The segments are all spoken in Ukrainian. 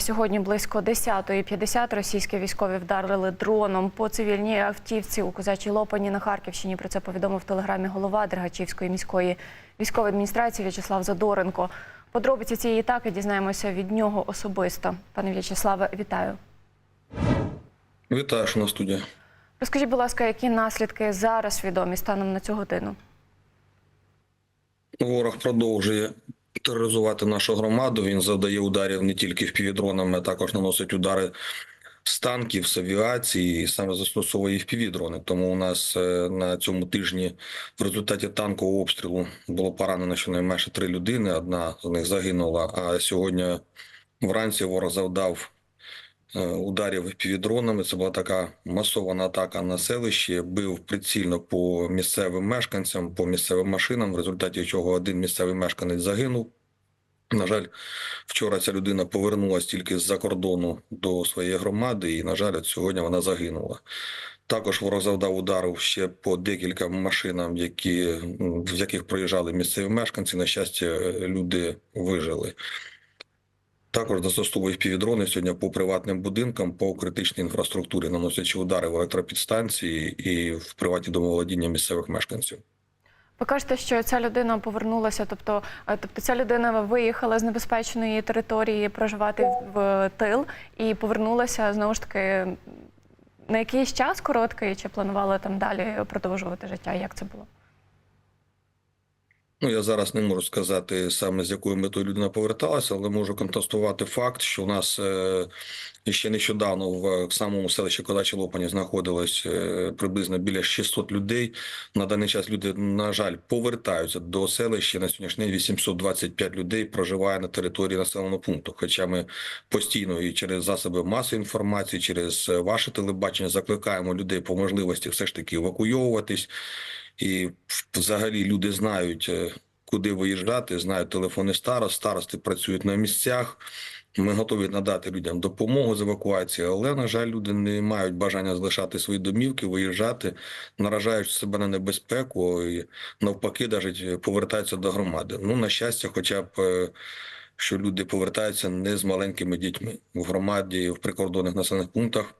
Сьогодні близько 10.50 російські військові вдарили дроном по цивільній автівці у Козачій Лопані на Харківщині. Про це повідомив в телеграмі голова Дергачівської міської військової адміністрації В'ячеслав Задоренко. Подробиці цієї атаки дізнаємося від нього особисто. Пане В'ячеславе, вітаю. Вітаю, шановна студія. Розкажіть, будь ласка, які наслідки зараз відомі станом на цю годину? Ворог продовжує тероризувати нашу громаду. Він завдає ударів не тільки впівдронами, а також наносить удари з танків, з авіації, і саме застосовує впівдрони. Тому у нас е, на цьому тижні в результаті танкового обстрілу було поранено щонайменше три людини. Одна з них загинула. А сьогодні вранці ворог завдав е, ударів півдронами. Це була така масована атака на селище. Бив прицільно по місцевим мешканцям, по місцевим машинам, в результаті чого один місцевий мешканець загинув. На жаль, вчора ця людина повернулася тільки з-за кордону до своєї громади, і, на жаль, от сьогодні вона загинула. Також ворог завдав ударів ще по декілька машинам, які, в яких проїжджали місцеві мешканці. На щастя, люди вижили. Також застосовує впівдрони сьогодні по приватним будинкам, по критичній інфраструктурі, наносячи удари в електропідстанції і в приватні домоволодіння місцевих мешканців. Ви кажете, що ця людина повернулася, тобто, е, тобто ця людина виїхала з небезпечної території проживати в тил і повернулася знову ж таки на якийсь час короткий, чи планувала там далі продовжувати життя? Як це було? Ну, я зараз не можу сказати саме з якою метою людина поверталася, але можу контестувати факт, що у нас е, ще нещодавно в самому селищі Кодачі Лопані знаходилось е, приблизно біля 600 людей. На даний час люди, на жаль, повертаються до селища. На сьогоднішній день 825 людей проживає на території населеного пункту. Хоча ми постійно і через засоби масової інформації, через е, ваше телебачення закликаємо людей по можливості все ж таки евакуйовуватись. І взагалі люди знають, е, куди виїжджати, знають телефони старост, старости працюють на місцях. Ми готові надати людям допомогу з евакуації, але на жаль, люди не мають бажання залишати свої домівки, виїжджати, наражаючи себе на небезпеку і навпаки, навіть повертаються до громади. Ну на щастя, хоча б е, що люди повертаються не з маленькими дітьми в громаді, в прикордонних населених пунктах.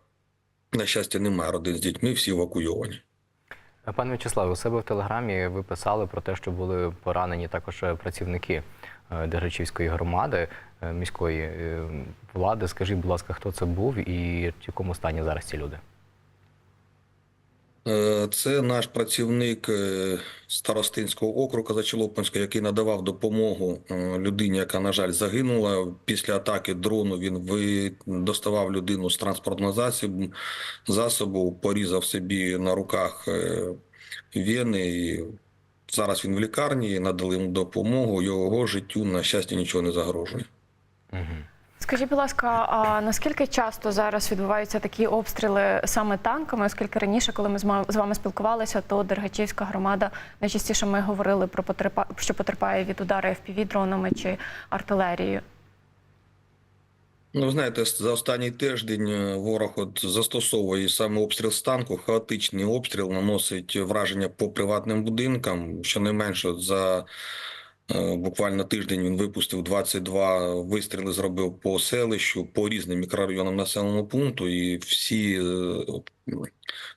На щастя, немає родин з дітьми, всі евакуйовані. Пане В'ячеславе, у себе в телеграмі ви писали про те, що були поранені також е, працівники Держачівської Дергачівської громади е, міської е, влади. Скажіть, будь ласка, хто це був і в якому стані зараз ці люди? Е, Це наш працівник е, старостинського округу Зачелопинського, який надавав допомогу е, людині, яка, на жаль, загинула. Після атаки дрону він доставав людину з транспортного засобу, порізав собі на руках вени. Зараз він в лікарні, надали йому допомогу. Його життю, на щастя, нічого не загрожує. Угу. Скажіть, будь ласка, а наскільки часто зараз відбуваються такі обстріли саме танками? Оскільки раніше, коли ми з вами спілкувалися, то Дергачівська громада найчастіше ми говорили про потерпа... що потерпає від ударів півдронами чи артилерією. Ну, знаєте, за останній тиждень е, ворог от застосовує саме обстріл з танку, хаотичний обстріл наносить враження по приватним будинкам. Щонайменше от за буквально тиждень він випустив 22 вистріли, зробив по селищу, по різним мікрорайонам населеного пункту, і всі, е,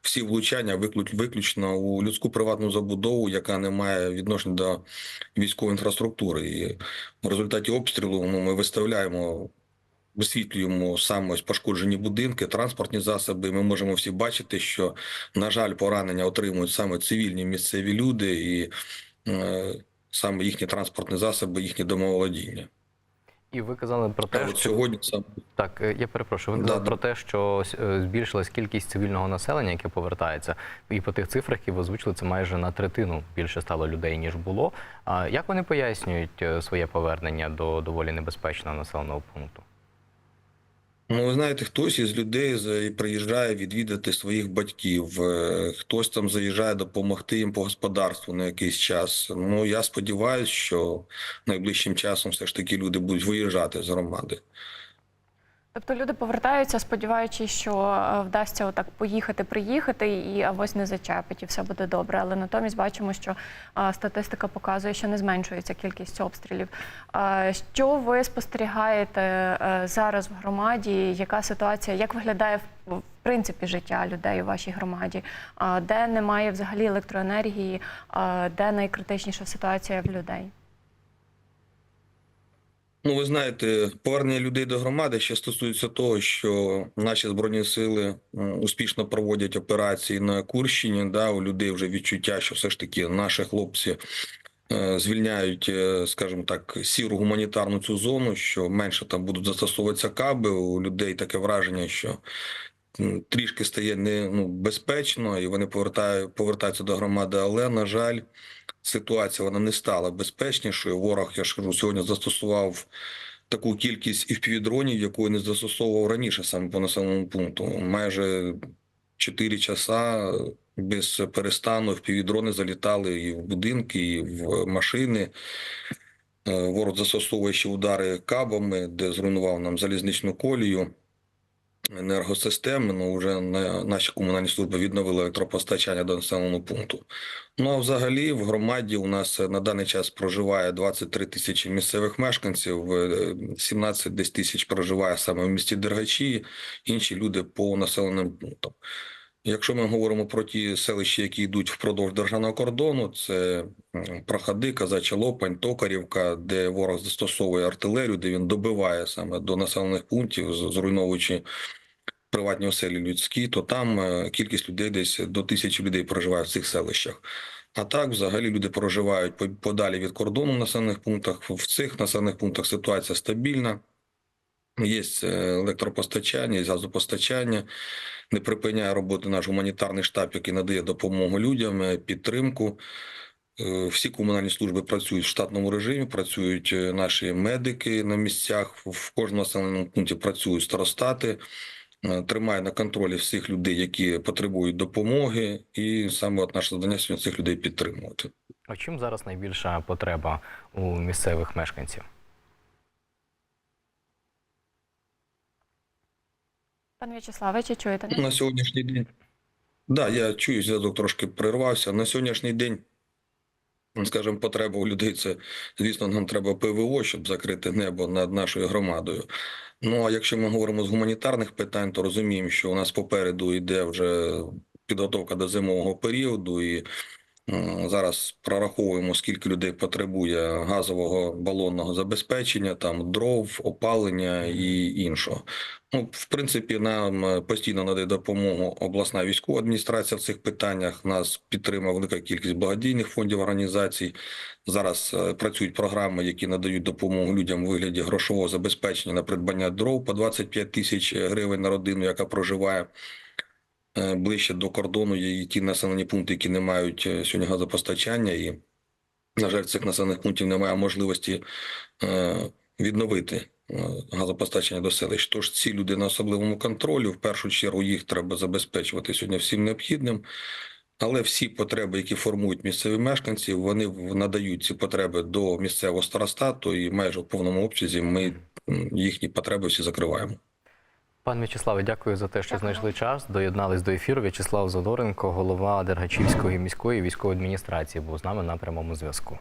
всі влучання виключ- виключно у людську приватну забудову, яка не має відношення до військової інфраструктури. І в результаті обстрілу ну, ми виставляємо висвітлюємо саме пошкоджені будинки, транспортні засоби. Ми можемо всі бачити, що на жаль, поранення отримують саме цивільні місцеві люди, і е, саме їхні транспортні засоби, їхні домоволодіння. І ви казали про те, от що сьогодні саме так, е, я перепрошую. Ви Да, казали да. про те, що е, збільшилась кількість цивільного населення, яке повертається. І по тих цифрах, які ви озвучили, це майже на третину більше стало людей ніж було. А як вони пояснюють е, своє повернення до доволі небезпечного населеного пункту? Ну, ви знаєте, хтось із людей приїжджає відвідати своїх батьків, е, хтось там заїжджає допомогти їм по господарству на якийсь час. Ну я сподіваюся, що найближчим часом все ж таки люди будуть виїжджати з громади. Тобто люди повертаються, сподіваючись, що е, вдасться отак поїхати, приїхати, і авось не зачепить, і все буде добре. Але натомість бачимо, що статистика показує, що не зменшується кількість обстрілів. Що ви спостерігаєте е, зараз в громаді? Яка ситуація? Як виглядає в принципі життя людей у вашій громаді? Де немає взагалі електроенергії, де найкритичніша ситуація в людей? Ну, ви знаєте, повернення людей до громади ще стосується того, що наші збройні сили успішно проводять операції на Курщині. Да, у людей вже відчуття, що все ж таки наші хлопці е, звільняють, е, скажімо так, сіру гуманітарну цю зону, що менше там будуть застосовуватися каби. У людей таке враження, що трішки стає не ну, безпечно, і вони повертають, повертаються до громади. Але на жаль, ситуація вона не стала безпечнішою. Ворог, я ж кажу, сьогодні застосував таку кількість впівдронів, яку не застосовував раніше саме по населеному пункту. Майже 4 часа без перестану впівдрони залітали і в будинки, і в машини. Е, Ворог застосовує ще удари кабами, де зруйнував нам залізничну колію енергосистеми, ну вже на наші комунальні служби відновили електропостачання до населеного пункту. Ну а взагалі в громаді у нас на даний час проживає 23 тисячі місцевих мешканців, е, 17 десь тисяч проживає саме в місті Дергачі, інші люди по населеним пунктам. Якщо ми говоримо про ті селища, які йдуть впродовж державного кордону, це м, Проходи, Казача Лопань, Токарівка, де ворог застосовує артилерію, де він добиває саме до населених пунктів, зруйновуючи приватні оселі людські, то там е, кількість людей десь до тисячі людей проживає в цих селищах. А так, взагалі, люди проживають по- подалі від кордону в населених пунктах. В цих населених пунктах ситуація стабільна. Є е, електропостачання, є газопостачання. Не припиняє роботи наш гуманітарний штаб, який надає допомогу людям, е, підтримку. Всі комунальні служби працюють в штатному режимі, працюють наші медики на місцях. В кожному населеному пункті працюють старостати, тримає на контролі всіх людей, які потребують допомоги, і саме от наше завдання сьогодні цих людей підтримувати. А чим зараз найбільша потреба у місцевих мешканців? Пане В'ячеславе, чи чуєте? На сьогоднішній день. Да, я чую, зв'язок трошки прервався. На сьогоднішній день, скажімо, потреба у людей це, звісно, нам треба ПВО, щоб закрити небо над нашою громадою. Ну а якщо ми говоримо з гуманітарних питань, то розуміємо, що у нас попереду йде вже підготовка до зимового періоду, і зараз прораховуємо, скільки людей потребує газового балонного забезпечення, там дров, опалення і іншого. Ну, в принципі, нам е, постійно надає допомогу обласна військова адміністрація в цих питаннях. Нас підтримує велика кількість благодійних фондів організацій. Зараз е, працюють програми, які надають допомогу людям у вигляді грошового забезпечення на придбання дров по 25 тисяч гривень на родину, яка проживає е, ближче до кордону. Є і ті населені пункти, які не мають е, сьогодні газопостачання, і на жаль, цих населених пунктів немає можливості е, відновити е, газопостачання до селищ. Тож ці люди на особливому контролі. В першу чергу їх треба забезпечувати сьогодні всім необхідним. Але всі потреби, які формують місцеві мешканці, вони надають ці потреби до місцевого старостату, і майже в повному обсязі ми їхні потреби всі закриваємо. Пане В'ячеславе, дякую за те, що Дякую. знайшли час. Доєднались до ефіру. В'ячеслав Задоренко, голова Дергачівської міської військової адміністрації, був з нами на прямому зв'язку.